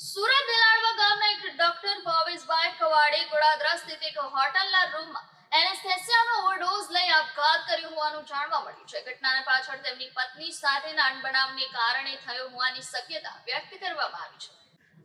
સુરત દેલાડવા ગામના એક ડોક્ટર ભાવેશભાઈ કવાડે ગોડાદરા સ્થિત એક હોટલના રૂમમાં એનેસ્થેસિયાનો ઓવરડોઝ લઈ આપઘાત કર્યો હોવાનું જાણવા મળ્યું છે. ઘટનાના પાછળ તેમની પત્ની સાથેના અણબનાવને કારણે થયો હોવાની શક્યતા વ્યક્ત કરવામાં આવી છે.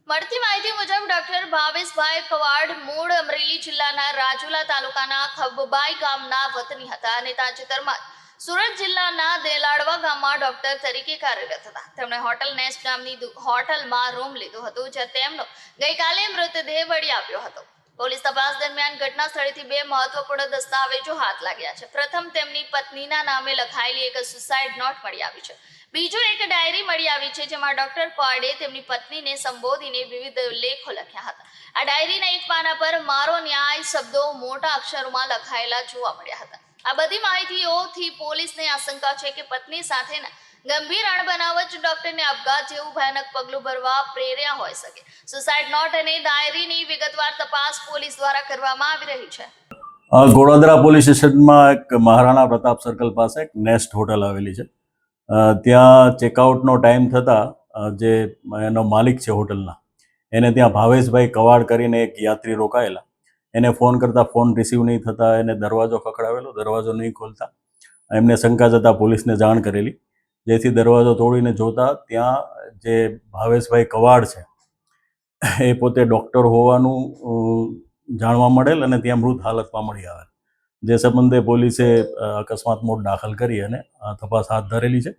મળતી માહિતી મુજબ ડોક્ટર ભાવેશભાઈ કવાડ મૂળ અમરેલી જિલ્લાના રાજુલા તાલુકાના ખબબાઈ ગામના વતની હતા અને તાજેતરમાં સુરત જિલ્લાના દેલાડવા ગામમાં ડોક્ટર તરીકે કાર્યરત હતા. તેમણે હોટલ નેસ્ટ નામની હોટલમાં રૂમ લીધો હતો, જ્યાં તેમનો ગઈકાલે મૃતદેહ વળી આવ્યો હતો. પોલીસ તપાસ દરમિયાન ઘટના સ્થળેથી બે મહત્વપૂર્ણ દસ્તાવેજો હાથ લાગ્યા છે. પ્રથમ, તેમની પત્નીના નામે લખાયેલી એક સુસાઇડ નોટ મળી આવી છે. બીજું, એક ડાયરી મળી આવી છે, જેમાં ડોક્ટર કોર્ડે તેમની પત્નીને સંબોધીને વિવિધ લેખો લખ્યા હતા. આ ડાયરીના એક પાના પર, મારો ન્યાય શબ્દો મોટા અક્ષરોમાં લખાયેલા જોવા મળ્યા હતા. આ બધી માહિતીઓથી પોલીસને આશંકા છે કે પત્ની સાથેના ગંભીર અણબનાવ જ ડોક્ટરને આપઘાત જેવું ભયાનક પગલું ભરવા પ્રેર્યા હોઈ શકે. સુસાઇડ નોટ અને ડાયરીની વિગતવાર તપાસ પોલીસ દ્વારા કરવામાં આવી રહી છે. ગોળાદરા પોલીસ સ્ટેશનમાં એક મહારાણા પ્રતાપ સર્કલ પાસે એક નેસ્ટ હોટલ આવેલી છે. ત્યાં ચેકઆઉટનો ટાઈમ થતાં જે એનો માલિક છે હોટલના, એને ત્યાં ભાવેશભાઈ કવાડ કરીને એક યાત્રી રોકાયેલા. એને ફોન કરતા ફોન રિસીવ નહીં થતાં, એને દરવાજો ખખડાવેલો, દરવાજો નહીં ખોલતા. એમને શંકા જતાં પોલીસને જાણ કરેલી. જેથી દરવાજો તોડીને જોતા ત્યાં જે ભાવેશભાઈ કવાડ છે, એ પોતે ડૉક્ટર હોવાનું જાણવા મળેલ અને ત્યાં મૃત હાલતમાં મળી આવેલ. જે સંબંધે પોલીસે અકસ્માત મોટ દાખલ કરી અને તપાસ હાથ ધરેલી છે.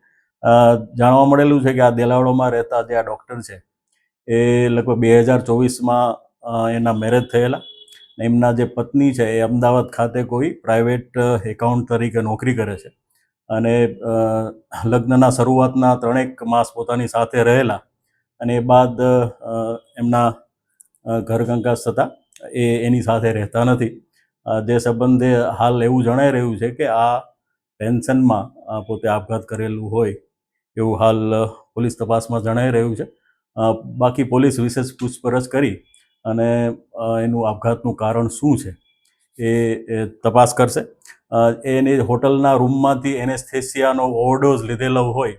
જાણવા મળેલું છે કે આ દેલાવડોમાં રહેતા જે આ ડૉક્ટર છે, એ લગભગ બે હજાર ચોવીસમાં એના મેરેજ થયેલા. એમના જે પત્ની છે એ અમદાવાદ ખાતે કોઈ પ્રાઇવેટ એકાઉન્ટ તરીકે નોકરી કરે છે. અને લગ્નના શરૂઆતના ત્રણેક માસ પોતાની સાથે રહેલા અને એ બાદ એમના ઘર કંકાસ થતાં એ એની સાથે રહેતા નથી. જે સંબંધે હાલ એવું જણાઈ રહ્યું છે કે આ પેન્શનમાં પોતે આપઘાત કરેલું હોય એવું હાલ પોલીસ તપાસમાં જણાઈ રહ્યું છે. બાકી પોલીસ વિશેષ પૂછપરછ કરી અને એનું આપઘાતનું કારણ શું છે? એ તપાસ કરશે. એને હોટલના રૂમમાંથી એનેસ્થેસિયાનો ઓવરડોઝ લીધેલો હોય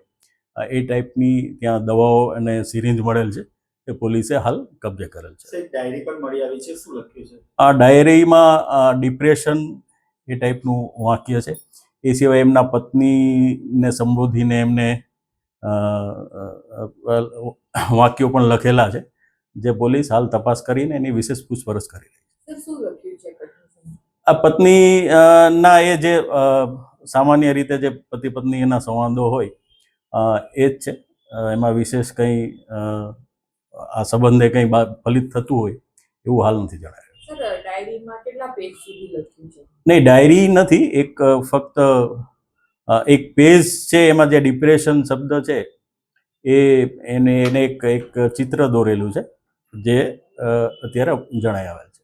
એ ટાઈપની ત્યાં દવાઓ અને સિરિંજ મળેલ છે એ પોલીસે હાલ કબજે કરેલ છે. ડાયરી પણ મળી આવી છે શું લખ્યું છે? આ ડાયરીમાં ડિપ્રેશન એ ટાઈપનું વાક્ય છે. એ સિવાય એમના પત્નીને સંબોધીને એમને વાક્યો પણ લખેલા છે. જે પોલીસ હાલ તપાસ કરીને એની વિશેષ પૂછપરછ કરી રહી છે. આ પત્ની ના એ જે સામાન્ય રીતે જે પતિ પત્ની એના સંવાદો હોય એ જ છે. એમાં વિશેષ કંઈ આ સંબંધે કંઈ ફલિત થતું હોય એવું હાલ નથી જણાયું. નહીં ડાયરી નથી. એક ફક્ત એક પેજ છે એમાં જે ડિપ્રેશન શબ્દ છે એ એને એને એક એક ચિત્ર દોરેલું છે. જે અત્યારે જણાઈ આવેલ છે.